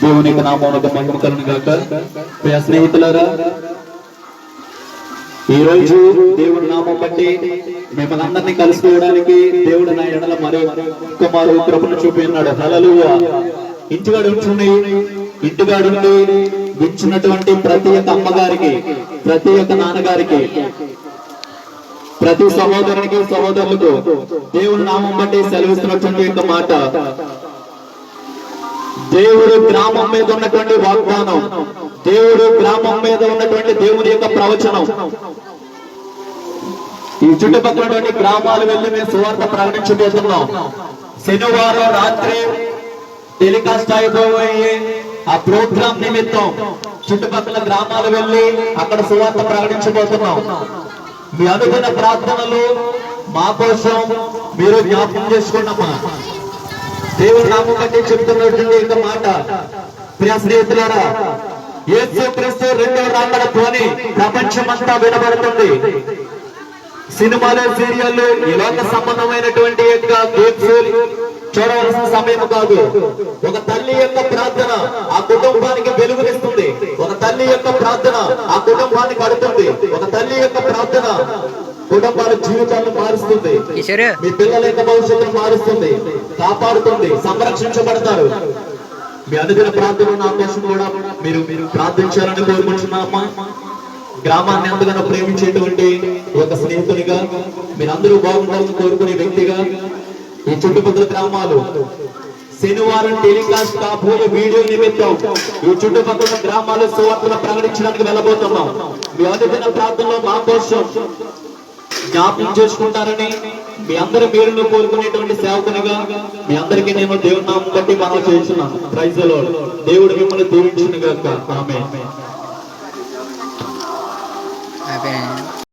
దేవునికి నామోనకు మహిమ కలుగును గాక. ప్రియ స్నేహితులారా ఈ రోజు దేవుడి నామం బట్టి మిమ్మల్ని అందరినీ కలుసుకోవడానికి దేవుడు నా ఎడల మరో కుమారు కృపను చూపి ఉన్నాడు. హలలు ఇంటిగాడు ఉంచుని ఇంటిగాడుండి వించున్నటువంటి ప్రతి ఒక్క అమ్మగారికి ప్రతి ఒక్క నాన్నగారికి ప్రతి సహోదరునికి సహోదరులకు దేవుని నామం బట్టి సెలవిస్తున్నటువంటి యొక్క మాట. దేవుడు గ్రామం మీద ఉన్నటువంటి వాగ్దానం దేవుడు గ్రామం మీద ఉన్నటువంటి దేవుని యొక్క ప్రవచనం. ఈ చుట్టుపక్కల గ్రామాలు వెళ్ళి మేము సువార్త ప్రకటించబోతున్నాం శనివారం రాత్రి టెలికాస్ట్ అయిపోయే ఆ ప్రోగ్రామ్ నిమిత్తం చుట్టుపక్కల గ్రామాలు వెళ్ళి అక్కడ సువార్త ప్రకటించబోతున్నాం. మీ అనుకున్న ప్రార్థనలు మా కోసం మీరు జ్ఞాపకం చేసుకున్నమ్మా దేవుడు నామం కంటే చెప్తున్నటువంటి ఒక మాట. ప్రియ స్నేహితులారా యేసు క్రీస్తు రెండవ రాకడ ధ్వని ప్రపంచమంతా వినబడుతుంది. సినిమాలు సీరియల్ ఇలాంటి సంబంధమైనటువంటి యొక్క గేమ్స్ చూడవలసిన సమయం కాదు. ఒక తల్లి యొక్క ప్రార్థన ఆ తల్లి యొక్క ప్రార్థన ఆ కుటుంబాన్ని కడుతుంది. ఒక తల్లి యొక్క ప్రార్థన కుటుంబాల జీవితాలను మారుస్తుంది. మీ పిల్లల యొక్క భవిష్యత్తును మారుస్తుంది. కాపాడుతుంది. సంరక్షించబడతారు. మీ అనుదిన ప్రార్థన నా కోసం కూడా మీరు మీరు ప్రార్థించాలని కోరుకుంటున్నామా గ్రామాన్ని ఎంతగానో ప్రేమించేటువంటి ఒక స్నేహితునిగా మీరందరూ బాగుండాలని కోరుకునే వ్యక్తిగా ఈ చుట్టుపక్కల గ్రామాలు శనివారం టెలికాస్ట్ కాబోయే వీడియో నిమిత్తం ఈ చుట్టుపక్కల గ్రామాల సువార్తలు ప్రకటించడానికి వెళ్ళబోతున్నాం. మీ అనుదిన ప్రార్థనలో మా కోసం జ్ఞాపకం చేసుకుంటారని మీ అందరి పేరును కోరుకునేటువంటి సేవకునిగా మీ అందరికీ నేను దేవుని నామం బట్టి మనం చేస్తున్నాను. ప్రైజ్లో దేవుడు మిమ్మల్ని దీవించిన గాక ఆమె అయిపోయినాయి